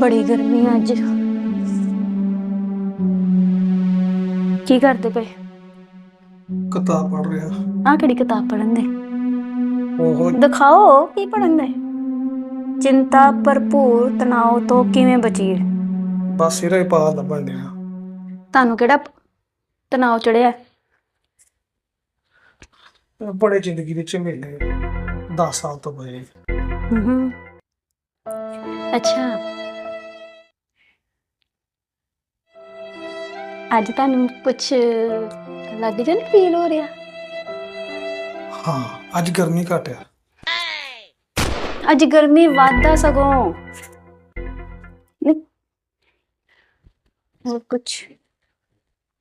ਬੜੀ ਗਰਮੀ ਆ ਅੱਜ। ਕੀ ਕਰਦੇ ਪਏ? ਕਿਤਾਬ ਪੜ੍ਹ ਰਿਹਾ। ਆ ਕਿਹੜੀ ਕਿਤਾਬ ਪੜ੍ਹਨ ਦੇ? ਉਹ ਦਿਖਾਓ ਕੀ ਪੜ੍ਹਨ ਦੇ? ਚਿੰਤਾ ਭਰਪੂਰ ਤਣਾਅ ਤੋਂ ਕਿਵੇਂ ਬਚੀਏ? ਬਸ ਸਿਰੇ ਹੀ ਪਾ ਲੱਭਣ ਡਿਆ। ਤੁਹਾਨੂੰ ਕਿਹੜਾ ਤਣਾਅ ਚੜਿਆ ਬੜੇ ਜ਼ਿੰਦਗੀ ਦੇ ਝਮੇਲੇ 10 ਸਾਲ ਤੋਂ ਪਏ ਹੂੰ। ਅੱਛਾ। ਅੱਜ ਤੁਹਾਨੂੰ ਕੁਝ ਲੱਗ ਜਾਂ ਫੀਲ ਹੋ ਰਿਹਾ? ਹਾਂ ਅੱਜ ਗਰਮੀ ਘੱਟ ਆ। ਅੱਜ ਗਰਮੀ ਵਾਧਾ ਸਗੋਂ। ਹੋਰ ਕੁਝ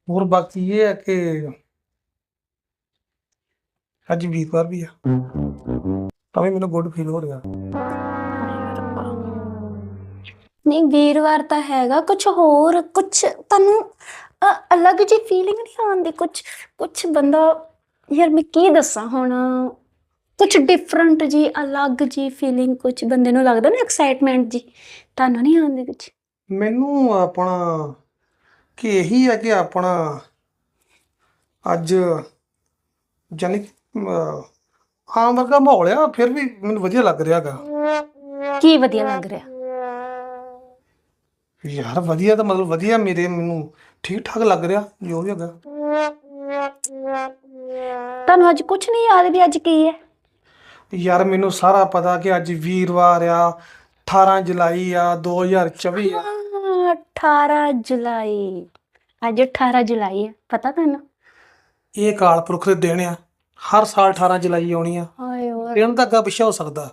ਹੋਰ ਬਾਕੀ ਇਹ ਹੈ ਕਿ ਅੱਜ ਵੀਰਵਾਰ ਵੀ ਆ। ਤਾਂ ਵੀ ਮੈਨੂੰ ਗੁੱਡ ਫੀਲ ਹੋ ਰਿਹਾ। ਨਹੀਂ ਵੀਰਵਾਰ ਤਾਂ ਹੈਗਾ ਕੁਝ ਹੋਰ ਕੁਝ ਤੁਹਾਨੂੰ ਅ, ਅਲੱਗ ਜੀ ਫੀਲਿੰਗ ਨਹੀਂ ਆਉਂਦੀ ਕੁਝ ਕੁਝ ਬੰਦਾ ਯਾਰ ਮੈਂ ਕੀ ਦੱਸਾਂ ਹੁਣ? ਕੁਝ ਡਿਫਰੈਂਟ ਜੀ ਅਲੱਗ ਜੀ ਫੀਲਿੰਗ ਕੁਝ ਬੰਦੇ ਨੂੰ ਲੱਗਦਾ ਨਾ ਐਕਸਾਈਟਮੈਂਟ ਜੀ ਤੁਹਾਨੂੰ ਨਹੀਂ ਆਉਂਦੀ ਕੁਝ ਮੈਨੂੰ ਆਪਣਾ ਕਿ ਇਹੀ ਹੈ ਕਿ ਆਪਣਾ ਅੱਜ ਜਾਨੀ ਕਿ, ਅਮ, ਆਮ ਵਰਗਾ ਮਾਹੌਲ ਆ ਫਿਰ ਵੀ ਮੈਨੂੰ ਵਧੀਆ ਲੱਗ ਰਿਹਾਗਾ ਕੀ ਵਧੀਆ ਲੱਗ ਰਿਹਾ? ਯਾਰ ਵਧੀਆ ਤਾਂ ਮਤਲਬ ਵਧੀਆ ਮੇਰੇ ਮੈਨੂੰ ਠੀਕ ਠਾਕ ਲੱਗ ਰਿਹਾ ਜੋ ਵੀ ਹੈਗਾ। ਤੁਹਾਨੂੰ ਅੱਜ ਕੁਝ ਨਹੀਂ ਯਾਦ ਵੀ ਅੱਜ ਕੀ ਹੈ? ਯਾਰ ਮੈਨੂੰ ਸਾਰਾ ਪਤਾ ਕਿ ਅੱਜ ਵੀਰਵਾਰ ਆ 18 ਜੁਲਾਈ ਆ 2024 ਆ। ਹਾਂ, 18 ਜੁਲਾਈ। ਅੱਜ 18 ਜੁਲਾਈ ਹੈ ਪਤਾ ਤੁਹਾਨੂੰ? ਇਹ ਕਾਲ ਪੁਰਖ ਦੇ ਦਿਨ ਆ। ਹਰ ਸਾਲ 18 ਜੁਲਾਈ ਆਉਣੀ ਆ। ਹਾਏ ਓਏ। ਦਿਨ ਤਾਂ ਅੱਗਾ ਪਿੱਛੇ ਹੋ ਸਕਦਾ।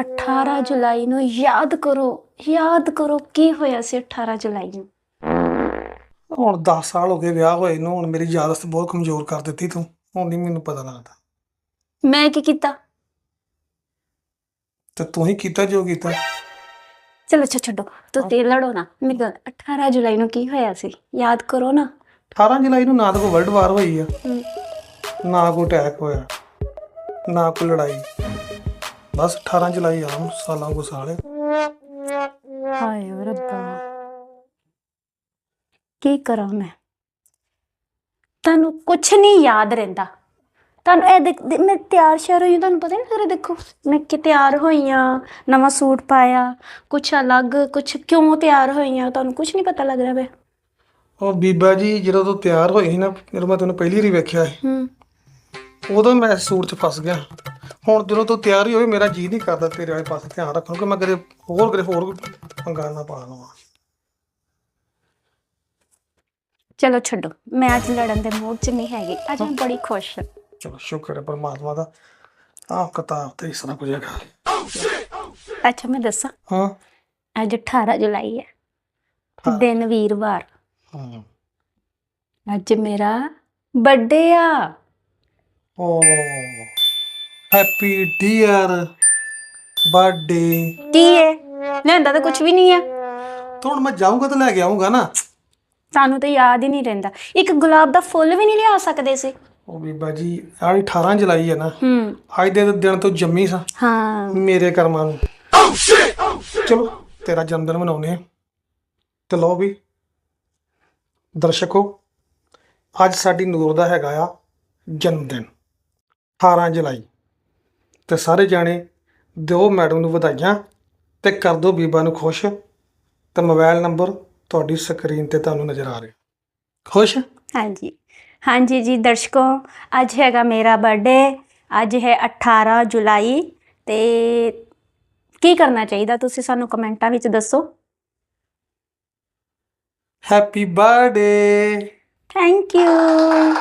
18 ਜੁਲਾਈ ਨੂੰ ਯਾਦ ਕਰੋ ਯਾਦ ਕਰੋ ਕੀ ਹੋਇਆ ਸੀ 18 ਜੁਲਾਈ ਨੂੰ। ਹੁਣ 10 ਸਾਲ ਹੋ ਗਏ ਵਿਆਹ ਹੋਏ ਨੂੰ ਹੁਣ ਮੇਰੀ ਯਾਦਦਾਸ਼ਤ ਬਹੁਤ ਕਮਜ਼ੋਰ ਕਰ ਦਿੱਤੀ ਤੂੰ ਹੁਣ ਨਹੀਂ ਮੈਨੂੰ ਪਤਾ ਲੱਗਦਾ। ਮੈਂ ਕੀ ਕੀਤਾ? ਤੇ ਤੂੰ ਹੀ ਕੀਤਾ ਜੋ ਕੀਤਾ। ਚਲੋ ਛੱਡੋ ਤੁਸੀਂ ਲੜੋ ਨਾ। ਮੇਰੀ ਗੱਲ 18 ਜੁਲਾਈ ਨੂੰ ਕੀ ਹੋਇਆ ਸੀ? ਯਾਦ ਕਰੋ ਨਾ। 18 ਜੁਲਾਈ ਨੂੰ ਨਾ ਤਾਂ ਕੋਈ ਵਰਲਡ ਵਾਰ ਹੋਈ ਆ ਨਾ ਕੋਈ ਅਟੈਕ ਹੋਇਆ ਨਾ ਕੋਈ ਲੜਾਈ। ਬਸ 18 ਜੁਲਾਈ ਆਮ ਸਾਲਾਂ ਕੋ ਸਾਲ ਹਾਏ ਓ ਰੱਬਾ। ਕੀ ਕਰਾਂ ਮੈਂ? ਤੁਹਾਨੂੰ ਕੁਝ ਨਹੀਂ ਯਾਦ ਰਹਿੰਦਾ। ਤੁਹਾਨੂੰ ਇਹ ਦੇਖ ਦੇ- ਮੈਂ ਤਿਆਰ ਸ਼ਿਆਰ ਹੋਈ ਹਾਂ, ਤੁਹਾਨੂੰ ਪਤਾ ਨਹੀਂ ਸਾਰੇ ਦੇਖੋ ਮੈਂ ਕਿ ਤਿਆਰ ਹੋਈ ਆ ਨਵਾਂ ਸੂਟ ਪਾਇਆ ਕੁਛ ਅਲੱਗ ਕੁਛ ਕਿਉਂ ਤਿਆਰ ਹੋਈ ਆ ਤੁਹਾਨੂੰ ਕੁਝ ਨਹੀਂ ਪਤਾ ਲੱਗ ਰਿਹਾ ਵੇ। ਉਹ ਬੀਬਾ ਜੀ ਜਦੋਂ ਤੂੰ ਤਿਆਰ ਹੋਈ ਸੀ ਨਾ ਜਦੋਂ ਮੈਂ ਤੈਨੂੰ ਪਹਿਲੀ ਵਾਰੀ ਵੇਖਿਆ ਸੀ ਹੂੰ। ਉਦੋਂ ਮੈਂ ਇਸ ਸੂਟ 'ਚ ਫਸ ਗਿਆ। ਹੁਣ ਜਦੋਂ ਤੂੰ ਤਿਆਰ ਹੀ ਹੋਈ ਮੇਰਾ ਜੀ ਨਹੀਂ ਕਰਦਾ ਤੇਰੇ ਵਾਲੇ ਪਾਸੇ ਧਿਆਨ ਰੱਖਣ ਨੂੰ ਕਿ ਮੈਂ ਕਦੇ ਹੋਰ ਕਦੇ ਹੋਰ ਪੰਗਾ ਨਾ ਪਾ ਲਵਾਂ। ਚਲੋ ਛੱਡੋ ਮੈਂ ਅੱਜ ਲੜਨ ਦੇ ਮੂਡ 'ਚ ਨਹੀਂ ਹੈਗੀ ਅੱਜ ਮੈਂ ਬੜੀ ਖੁਸ਼ ਹਾਂ। ਚਲੋ ਸ਼ੁਕਰ ਹੈ ਪਰਮਾਤਮਾ ਦਾ। ਆਹ ਕਿਤਾਬ ਤੇ ਇਸ ਤਰ੍ਹਾਂ ਕੁਝ ਹੈਗਾ। ਅੱਛਾ ਮੈਂ ਦੱਸਾਂ? ਹਾਂ। ਅੱਜ 18 ਜੁਲਾਈ ਹੈ। ਹਾਂ। ਦਿਨ ਵੀਰਵਾਰ। ਹਾਂ। ਅੱਜ ਮੇਰਾ ਬਰਥਡੇ ਆ। ਓ ਹੈਪੀ ਡੀਅਰ ਬਰਥਡੇ ਕੀ ਹੈ ਲੈਂਦਾ ਤਾਂ ਕੁਝ ਵੀ ਨਹੀਂ ਤਾਂ ਹੁਣ ਮੈਂ ਜਾਊਂਗਾ ਤਾਂ ਲੈ ਕੇ ਆਊਂਗਾ ਨਾ। ਸਾਨੂੰ ਤਾਂ ਯਾਦ ਹੀ ਨਹੀਂ ਰਹਿੰਦਾ। ਇੱਕ ਗੁਲਾਬ ਦਾ ਫੁੱਲ ਵੀ ਨਹੀਂ ਲਿਆ ਸਕਦੇ ਸੀ। ਉਹ ਬੀਬਾ ਜੀ ਆਹ 18 ਜੁਲਾਈ ਹੈ ਨਾ ਹੂੰ। ਅੱਜ ਦੇ ਦਿਨ ਤੋਂ ਜੰਮੀ ਸਾਂ। ਹਾਂ। ਮੇਰੇ ਕਰਮਾਂ ਨੂੰ। ਚਲੋ ਤੇਰਾ ਜਨਮ ਦਿਨ ਮਨਾਉਨੇ ਆ। ਤੇ ਲਓ ਵੀ ਦਰਸ਼ਕੋ, ਅੱਜ ਸਾਡੀ ਨੂਰ ਦਾ ਹੈਗਾ ਆ ਜਨਮ ਦਿਨ 18 ਜੁਲਾਈ। ਤੇ ਸਾਰੇ ਜਾਣੇ ਦਿਓ ਮੈਡਮ ਨੂੰ ਵਧਾਈਆਂ ਤੇ ਕਰ ਦਿਓ ਬੀਬਾ ਨੂੰ ਖੁਸ਼। ਤੇ ਮੋਬਾਈਲ ਨੰਬਰ ਤੁਹਾਡੀ ਸਕਰੀਨ ਤੇ ਤੁਹਾਨੂੰ ਨਜ਼ਰ ਆ ਰਿਹਾ। ਖੁਸ਼? ਹਾਂਜੀ। ਹਾਂਜੀ ਜੀ, ਦਰਸ਼ਕੋ, ਅੱਜ ਹੈਗਾ ਮੇਰਾ ਬਰਥਡੇ ਅੱਜ ਹੈ 18 ਜੁਲਾਈ। ਤੇ ਕੀ ਕਰਨਾ ਚਾਹੀਦਾ ਤੁਸੀਂ ਸਾਨੂੰ ਕਮੈਂਟਾਂ ਵਿੱਚ ਦੱਸੋ। Happy birthday thank you